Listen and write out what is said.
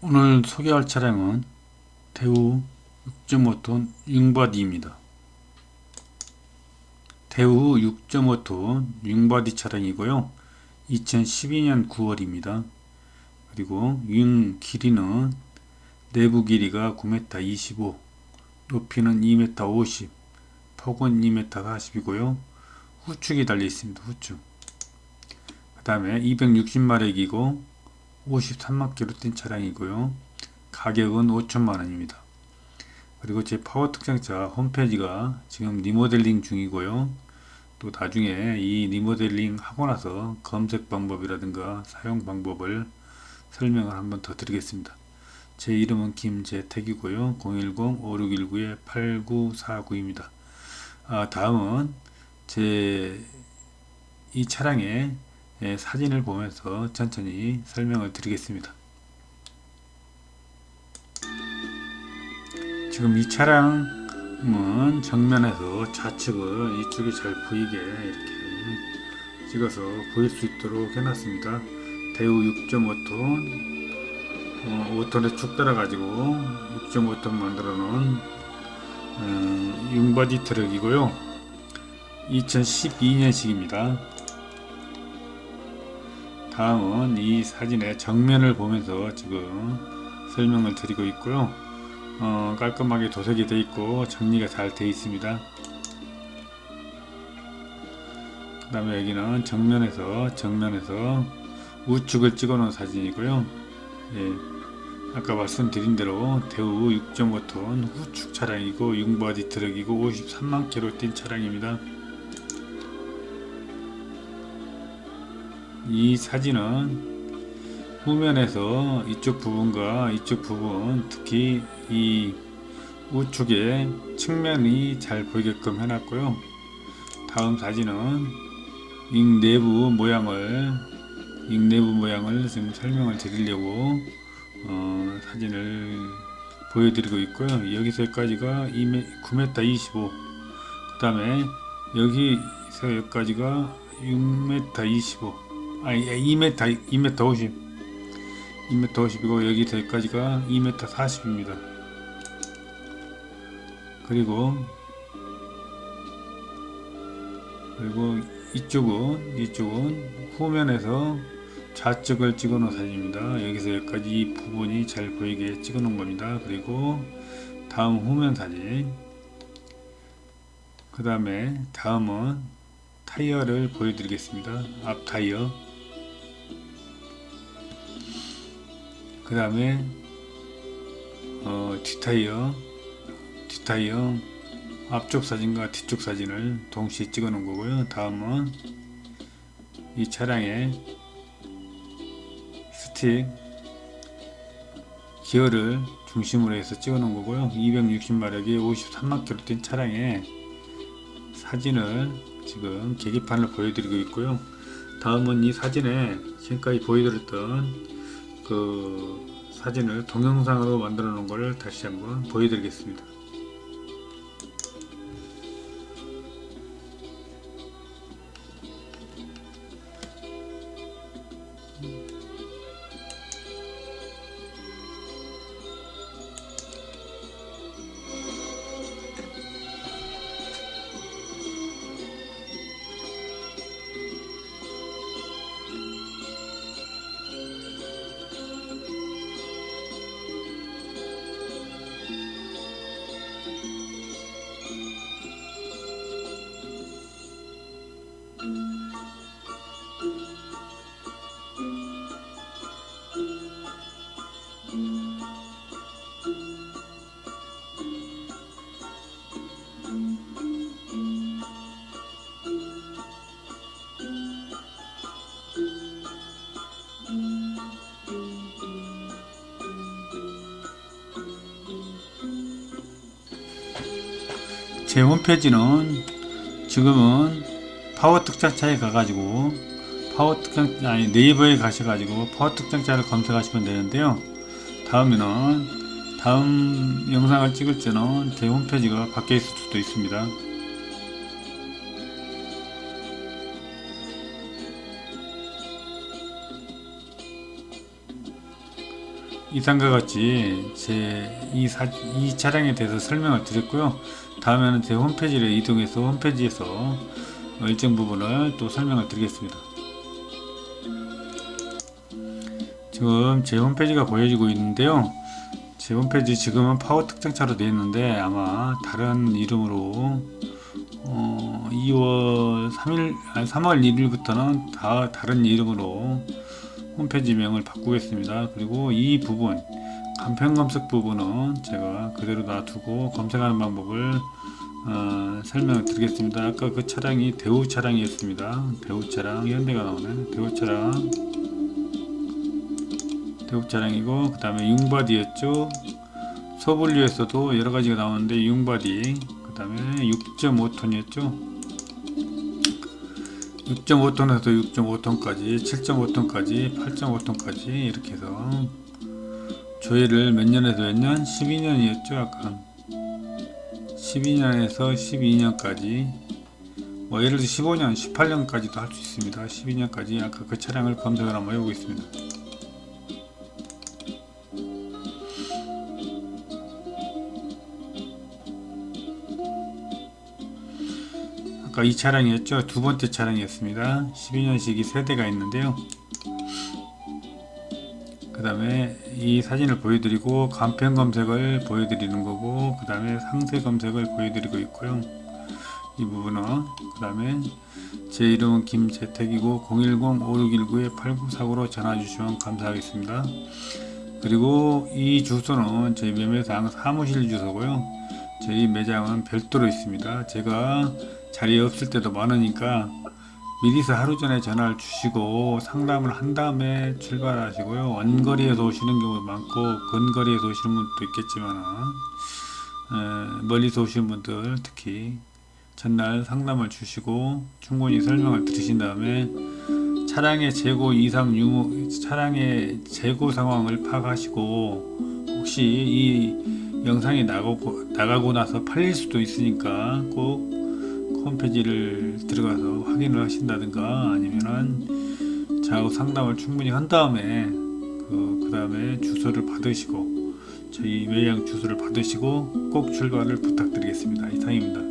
오늘 소개할 차량은 대우 6.5톤 윙바디입니다. 대우 6.5톤 윙바디 차량이고요. 2012년 9월입니다. 그리고 윙 길이는 내부 길이가 9m 25, 높이는 2m 50, 폭은 2m 40이고요. 후축이 달려 있습니다. 후축. 그 다음에 260마력이고 53만 킬로 뛴 차량이고요. 가격은 5천만 원입니다. 그리고 제 파워 특장차 홈페이지가 지금 리모델링 중이고요. 또 나중에 이 리모델링 하고 나서 검색 방법이라든가 사용 방법을 설명을 한번 더 드리겠습니다. 제 이름은 김재택이고요. 010-5619-8949입니다. 아, 다음은 제 이 차량의 예, 사진을 보면서 천천히 설명을 드리겠습니다. 지금 이 차량은 정면에서 좌측을 이쪽이 잘 보이게 이렇게 찍어서 보일 수 있도록 해놨습니다. 대우 6.5톤 어, 5톤에 쭉 따라가지고 6.5톤 만들어 놓은 음, 융바디 트럭이고요. 2012년식입니다. 다음은 이 사진의 정면을 보면서 지금 설명을 드리고 있고요. 어, 깔끔하게 도색이 되어 있고 정리가 잘 되어 있습니다. 그 다음에 여기는 정면에서 정면에서 우측을 찍어 놓은 사진이고요. 예, 아까 말씀드린 대로 대우 6.5톤 후축 차량이고 융바디 트럭이고 53만 킬로 뛴 차량입니다. 이 사진은 후면에서 이쪽 부분과 이쪽 부분 특히 이 우측에 측면이 잘 보이게끔 해놨고요. 다음 사진은 잉 내부 모양을 잉 내부 모양을 지금 설명을 드리려고 어, 사진을 보여드리고 있고요. 여기서 여기까지가 9m 25. 그 다음에 여기서 여기까지가 6m 25. 아니 2m 2m 50 2m 50이고 여기서 여기까지가 2m 40입니다. 그리고 그리고 이쪽은 이쪽은 후면에서 좌측을 찍어 놓은 사진입니다. 여기서 여기까지 이 부분이 잘 보이게 찍어 놓은 겁니다. 그리고 다음 후면 사진. 그 다음에 다음은 타이어를 보여드리겠습니다. 앞 타이어 그 다음에 어, 뒷타이어 뒷타이어 앞쪽 사진과 뒤쪽 사진을 동시에 찍어 놓은 거고요. 다음은 이 차량의 스틱 기어를 중심으로 해서 찍어 놓은 거고요. 260마력에 53만 킬로 뛴 차량의 사진을 지금 계기판을 보여드리고 있고요. 다음은 이 사진에 지금까지 보여드렸던 그 사진을 동영상으로 만들어 놓은 것을 다시 한번 보여드리겠습니다. 제 홈페이지는 지금은 파워 특장차에 가가지고 파워 특장 아니 네이버에 가셔가지고 파워 특장차를 검색하시면 되는데요. 다음에는 다음 영상을 찍을 때는 제 홈페이지가 바뀌어 있을 수도 있습니다. 이상과 같이 제 이 이 차량에 대해서 설명을 드렸고요. 다음에는 제 홈페이지를 이동해서 홈페이지에서 일정 부분을 또 설명을 드리겠습니다. 지금 제 홈페이지가 보여지고 있는데요. 제 홈페이지 지금은 파워 특정차로 되어 있는데 아마 다른 이름으로 어, 2월 3일 아니 3월 1일부터는 다 다른 이름으로 홈페이지명을 바꾸겠습니다. 그리고 이 부분 간편 검색 부분은 제가 그대로 놔두고 검색하는 방법을 어, 설명을 드리겠습니다. 아까 그 차량이 대우 차량이었습니다. 대우 차량 현대가 나오네. 대우 차량 대우 차량이고 그 다음에 융바디였죠. 소분류에서도 여러 가지가 나오는데 융바디 그 다음에 6.5톤이었죠. 6.5톤에서 6.5톤까지, 7.5톤까지, 8.5톤까지 이렇게 해서 조회를 몇 년에서 몇 년? 12년이었죠, 아까. 12년에서 12년까지. 뭐 예를 들어 15년, 18년까지도 할 수 있습니다. 12년까지 아까 그 차량을 검색을 한번 해보겠습니다. 아까 이 차량이었죠. 두 번째 차량이었습니다. 12년식이 세 대가 있는데요. 그 다음에 이 사진을 보여드리고 간편 검색을 보여드리는 거고 그 다음에 상세 검색을 보여드리고 있고요. 이 부분은 그 다음에 제 이름은 김재택이고 010-5619-8949로 전화 주시면 감사하겠습니다. 그리고 이 주소는 저희 매매상 사무실 주소고요. 저희 매장은 별도로 있습니다. 제가 자리에 없을 때도 많으니까 미리서 하루 전에 전화를 주시고 상담을 한 다음에 출발하시고요. 원거리에서 오시는 경우도 많고 근거리에서 오시는 분도 있겠지만 멀리서 오시는 분들 특히 전날 상담을 주시고 충분히 설명을 들으신 다음에 차량의 재고 2, 3 유무 차량의 재고 상황을 파악하시고 혹시 이 영상이 나가고, 나가고 나서 팔릴 수도 있으니까 꼭 홈페이지를 들어가서 확인을 하신다든가 아니면은 저하고 상담을 충분히 한 다음에 그, 그 다음에 주소를 받으시고 저희 매장 주소를 받으시고 꼭 출발을 부탁드리겠습니다. 이상입니다.